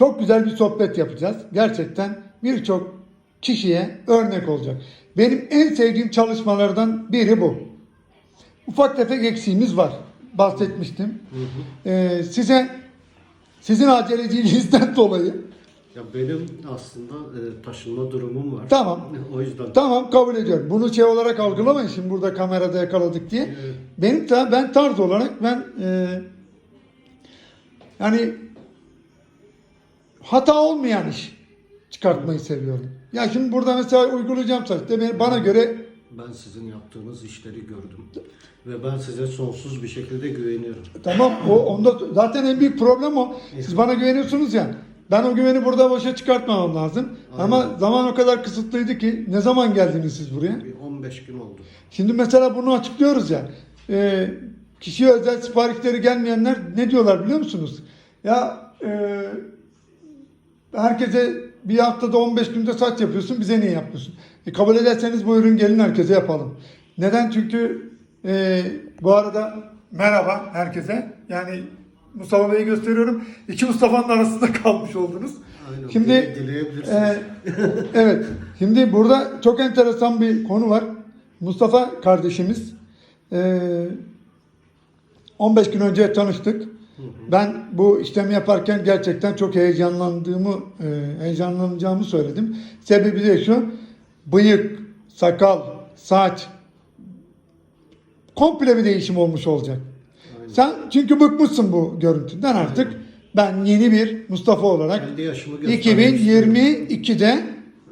çok güzel bir sohbet yapacağız. Gerçekten birçok kişiye örnek olacak. Benim en sevdiğim çalışmalardan biri bu. Ufak tefek eksiğimiz var. Bahsetmiştim. Ee, size sizin aceleciliğinizden dolayı Ya benim aslında e, taşınma durumum var. Tamam. O yüzden Tamam kabul ediyorum. Bunu şey olarak algılamayın şimdi burada kamerada yakaladık diye. Evet. Benim ta, ben tarz olarak ben e, yani hata olmayan iş çıkartmayı seviyorum. Ya şimdi burada mesela uygulayacağım saçta bana göre ben sizin yaptığınız işleri gördüm. Ve ben size sonsuz bir şekilde güveniyorum. tamam o onda zaten en büyük problem o. Siz bana güveniyorsunuz ya. Ben o güveni burada boşa çıkartmam lazım. Ama zaman o kadar kısıtlıydı ki ne zaman geldiniz siz buraya? Bir 15 gün oldu. Şimdi mesela bunu açıklıyoruz ya. E, kişiye özel siparişleri gelmeyenler ne diyorlar biliyor musunuz? Ya e, herkese bir haftada 15 günde saç yapıyorsun bize niye yapmıyorsun? E, kabul ederseniz bu ürün gelin herkese yapalım. Neden? Çünkü e, bu arada merhaba herkese. Yani Mustafa Bey'i gösteriyorum. İki Mustafa'nın arasında kalmış oldunuz. Aynen. Şimdi e, evet. Şimdi burada çok enteresan bir konu var. Mustafa kardeşimiz e, 15 gün önce tanıştık. Ben bu işlemi yaparken gerçekten çok heyecanlandığımı, e, heyecanlanacağımı söyledim. Sebebi de şu, bıyık, sakal, saç, komple bir değişim olmuş olacak. Aynen. Sen çünkü bıkmışsın bu görüntüden artık. Ben yeni bir Mustafa olarak Kendi yaşımı göstermek istiyorum. 2022'de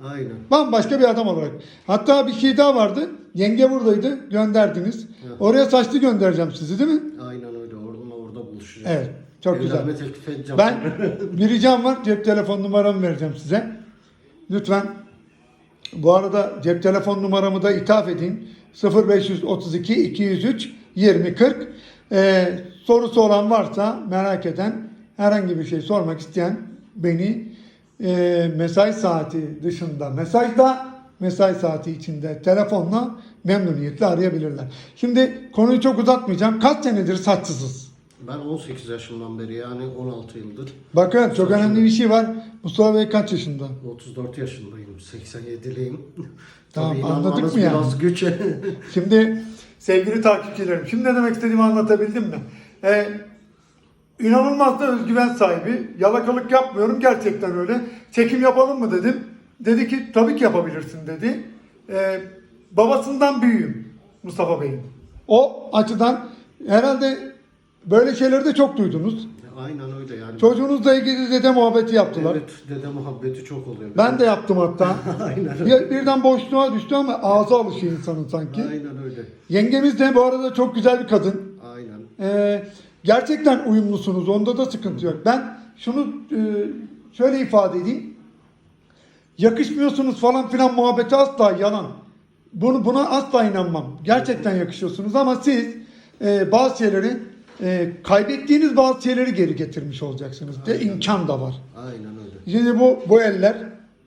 Aynen. bambaşka bir adam olarak. Hatta bir şey daha vardı. Yenge buradaydı. Gönderdiniz. Evet. Oraya saçlı göndereceğim sizi değil mi? Aynen buluşacağız. Evet. Çok güzel. Evlenme teklif edeceğim. Ben bir ricam var. Cep telefon numaramı vereceğim size. Lütfen. Bu arada cep telefon numaramı da ithaf edin. 0532 203 2040. Ee, sorusu olan varsa merak eden herhangi bir şey sormak isteyen beni e, mesai saati dışında mesajda mesai saati içinde telefonla memnuniyetle arayabilirler. Şimdi konuyu çok uzatmayacağım. Kaç senedir saçsızız? Ben 18 yaşımdan beri yani 16 yıldır Bakın çok önemli bir şey var. Mustafa Bey kaç yaşında? 34 yaşındayım. 87'liyim. Tamam, Tabii anladık mı yani? biraz güç. Şimdi sevgili takipçilerim, şimdi ne demek istediğimi anlatabildim mi? Ee, inanılmaz da özgüven sahibi. Yalakalık yapmıyorum gerçekten öyle. Çekim yapalım mı dedim. Dedi ki tabii ki yapabilirsin dedi. Ee, babasından büyüğüm Mustafa Bey'in. O açıdan herhalde böyle şeyleri de çok duydunuz. Aynen öyle yani. Çocuğunuzla ilgili dede muhabbeti yaptılar. Evet, dede muhabbeti çok oluyor. Ben de yaptım hatta. Aynen Bir, birden boşluğa düştü ama ağzı alışıyor insanın sanki. Aynen öyle. Yengemiz de bu arada çok güzel bir kadın. Aynen. Ee, gerçekten uyumlusunuz. Onda da sıkıntı yok. Ben şunu e, şöyle ifade edeyim. Yakışmıyorsunuz falan filan muhabbeti asla yalan. Bunu buna asla inanmam. Gerçekten yakışıyorsunuz ama siz e, bazı şeyleri e, kaybettiğiniz bazı şeyleri geri getirmiş olacaksınız. De imkan da var. Aynen öyle. Şimdi bu bu eller,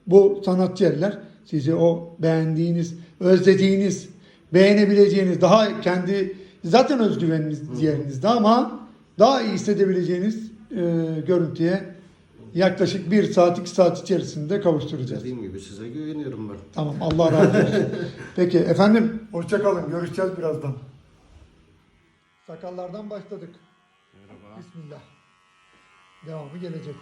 bu sanatçı eller sizi o beğendiğiniz, özlediğiniz, beğenebileceğiniz, daha kendi zaten özgüveniniz yerinizde ama daha iyi hissedebileceğiniz e, görüntüye yaklaşık bir saat iki saat içerisinde kavuşturacağız. Dediğim gibi size güveniyorum ben. Tamam Allah razı olsun. Peki efendim hoşçakalın görüşeceğiz birazdan. Sakallardan başladık. Bismillah. Devamı gelecek.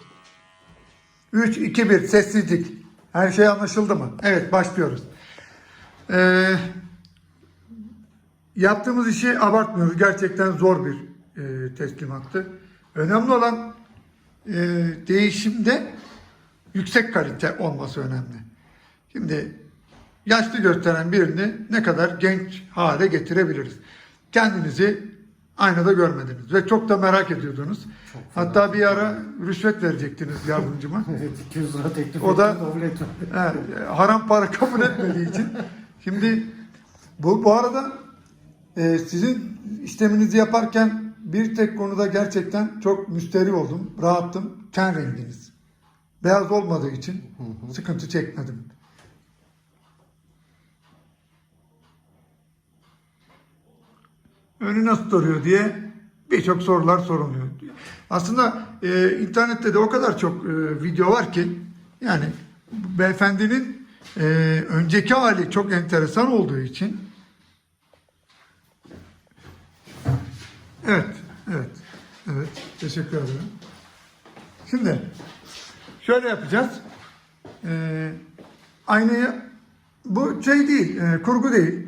3, 2, 1 sessizlik. Her şey anlaşıldı mı? Evet başlıyoruz. Ee, yaptığımız işi abartmıyoruz. Gerçekten zor bir e, teslimattı. Önemli olan e, değişimde yüksek kalite olması önemli. Şimdi yaşlı gösteren birini ne kadar genç hale getirebiliriz? Kendinizi aynada görmediniz ve çok da merak ediyordunuz. Hatta bir ara rüşvet verecektiniz yardımcıma. Evet 200 lira teklif O da-. Evet, haram para kabul etmediği için. Şimdi bu, bu arada e, sizin işleminizi yaparken bir tek konuda gerçekten çok müsteri oldum, rahattım. Ten renginiz. Beyaz olmadığı için sıkıntı çekmedim. Önü nasıl duruyor diye birçok sorular soruluyor. Aslında e, internette de o kadar çok e, video var ki yani beyefendinin e, önceki hali çok enteresan olduğu için Evet, evet, evet. Teşekkür ederim. Şimdi şöyle yapacağız. Ee, aynayı bu şey değil, e, kurgu değil.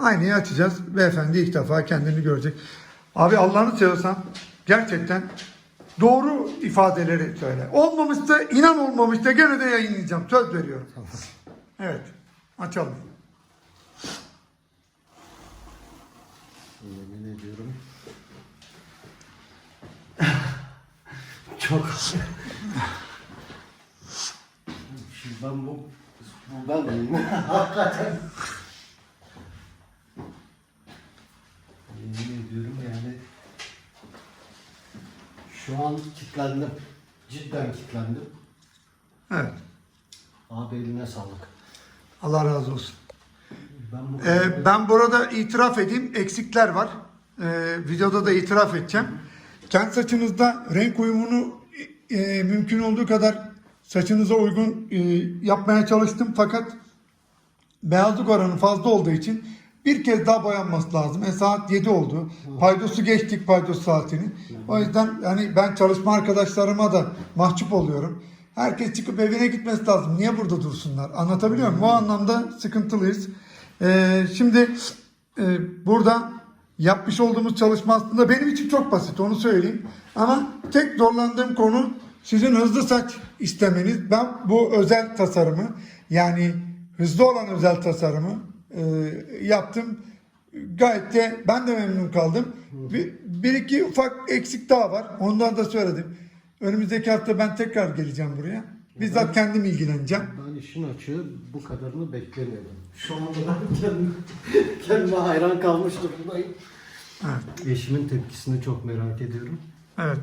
Aynayı açacağız. Beyefendi ilk defa kendini görecek. Abi Allah'ını seversen gerçekten doğru ifadeleri söyle. Olmamışsa inan olmamışsa gene de yayınlayacağım. Söz veriyorum. Evet. Açalım. Yemin ediyorum. Çok. Şimdi ben bu bu ben miyim? Hakikaten. Yemin ediyorum yani. Şu an kilitlendim. Cidden kilitlendim. Evet. Abi eline sağlık. Allah razı olsun. Ben bu Ee, ben burada itiraf edeyim eksikler var. Ee, videoda da itiraf edeceğim. Kendi saçınızda renk uyumunu e, mümkün olduğu kadar saçınıza uygun e, yapmaya çalıştım fakat beyazlık oranı fazla olduğu için bir kez daha boyanması lazım. E, saat 7 oldu. Paydosu geçtik paydos saatini. O yüzden yani ben çalışma arkadaşlarıma da mahcup oluyorum. Herkes çıkıp evine gitmesi lazım. Niye burada dursunlar? Anlatabiliyor muyum? O anlamda sıkıntılıyız. Ee, şimdi e, burada yapmış olduğumuz çalışma aslında benim için çok basit onu söyleyeyim. Ama tek zorlandığım konu sizin hızlı saç istemeniz. Ben bu özel tasarımı yani hızlı olan özel tasarımı e, yaptım. Gayet de ben de memnun kaldım. Bir, bir iki ufak eksik daha var. Ondan da söyledim. Önümüzdeki hafta ben tekrar geleceğim buraya. Bizzat kendim ilgileneceğim. Ben işin açığı bu kadarını beklemiyordum. Şu anda ben kendim, kendime hayran kalmış durumdayım. Evet. Eşimin tepkisini çok merak ediyorum. Evet.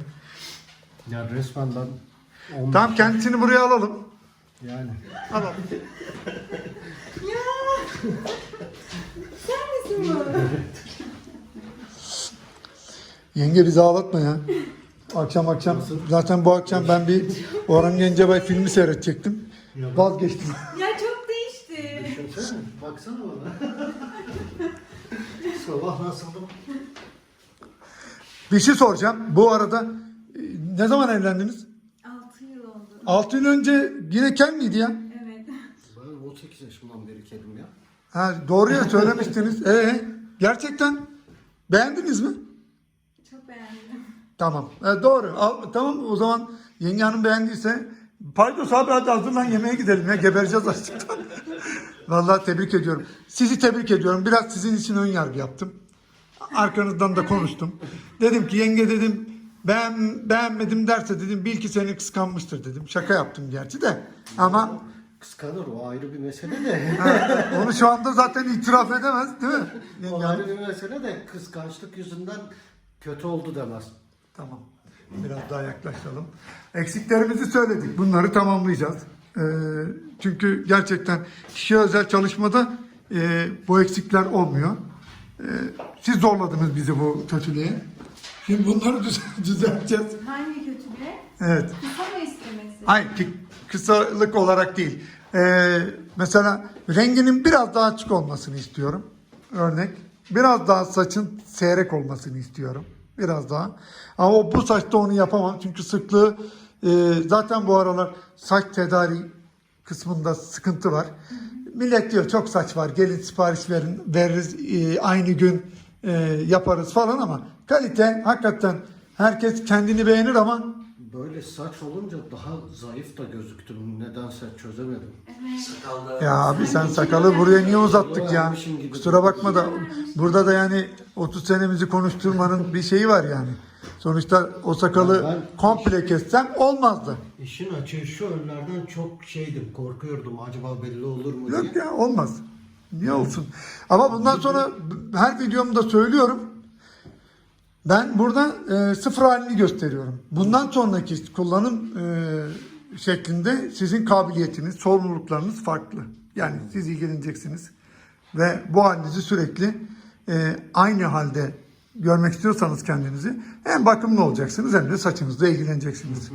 Ya resmen ben 15 Tamam kendisini buraya alalım. Yani Alalım. Sen misin bu? Yenge bizi ağlatma ya. Akşam akşam zaten bu akşam ben bir Orhan Gencebay filmi seyredecektim. Vazgeçtim. Ya çok değişti. düşünsene baksana bana. Sabah nasıldım? Bir şey soracağım. Bu arada e, ne zaman evlendiniz? 6 yıl oldu. 6 yıl önce yine kel miydi ya? Evet. Ben 18 yaşından beri kedim ya. Ha, doğruya söylemiştiniz. Ee, gerçekten beğendiniz mi? Çok beğendim. Tamam. E, doğru. Al, tamam o zaman yenge hanım beğendiyse Paydos abi hadi hazırlan yemeğe gidelim ya gebereceğiz açlıktan. Vallahi tebrik ediyorum. Sizi tebrik ediyorum. Biraz sizin için ön yargı yaptım. Arkanızdan da konuştum. Dedim ki yenge dedim beğen, beğenmedim derse dedim bil ki seni kıskanmıştır dedim. Şaka yaptım gerçi de. Ama Kıskanır o ayrı bir mesele de. onu şu anda zaten itiraf edemez değil mi? O ayrı bir mesele de kıskançlık yüzünden kötü oldu demez. Tamam. Biraz daha yaklaşalım. Eksiklerimizi söyledik. Bunları tamamlayacağız. Ee, çünkü gerçekten kişiye özel çalışmada e, bu eksikler olmuyor. Ee, siz zorladınız bizi bu kötülüğe. Şimdi bunları düz- düzelteceğiz. Hangi kötülüğe? Evet. Kısa mı istemesi? Hayır ki kısalık olarak değil. Ee, mesela renginin biraz daha açık olmasını istiyorum. Örnek. Biraz daha saçın seyrek olmasını istiyorum. Biraz daha. Ama o- bu saçta onu yapamam. Çünkü sıklığı e, zaten bu aralar saç tedariği kısmında sıkıntı var. Millet diyor çok saç var gelin sipariş verin veririz e, aynı gün e, yaparız falan ama kalite hakikaten herkes kendini beğenir ama Böyle saç olunca daha zayıf da gözüktüm. Nedense çözemedim. Ya abi sen sakalı buraya niye uzattık ya? Kusura bakma da burada da yani 30 senemizi konuşturmanın bir şeyi var yani. Sonuçta o sakalı komple kessem olmazdı. İşin açığı şu önlerden çok şeydim, korkuyordum. Acaba belli olur mu diye. Yok ya olmaz. Niye olsun? Ama bundan sonra her videomda söylüyorum. Ben burada e, sıfır halini gösteriyorum. Bundan sonraki kullanım e, şeklinde sizin kabiliyetiniz, sorumluluklarınız farklı. Yani siz ilgileneceksiniz ve bu halinizi sürekli e, aynı halde görmek istiyorsanız kendinizi hem bakımlı olacaksınız hem de saçınızla ilgileneceksiniz.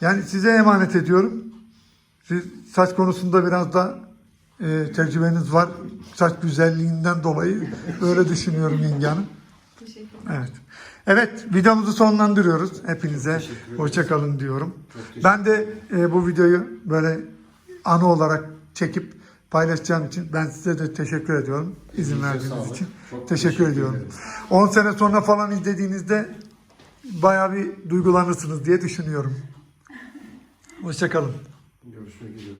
Yani size emanet ediyorum. Siz saç konusunda biraz da e, tecrübeniz var. Saç güzelliğinden dolayı öyle düşünüyorum Yenge Hanım. Teşekkür ederim. Evet. Evet, videomuzu sonlandırıyoruz. Hepinize hoşça kalın diyorum. Ben de e, bu videoyu böyle anı olarak çekip paylaşacağım için ben size de teşekkür ediyorum. İzin verdiğiniz için. Çok teşekkür, teşekkür ediyorum. ederim. 10 sene sonra falan izlediğinizde bayağı bir duygulanırsınız diye düşünüyorum. Hoşça kalın. Görüşmek üzere.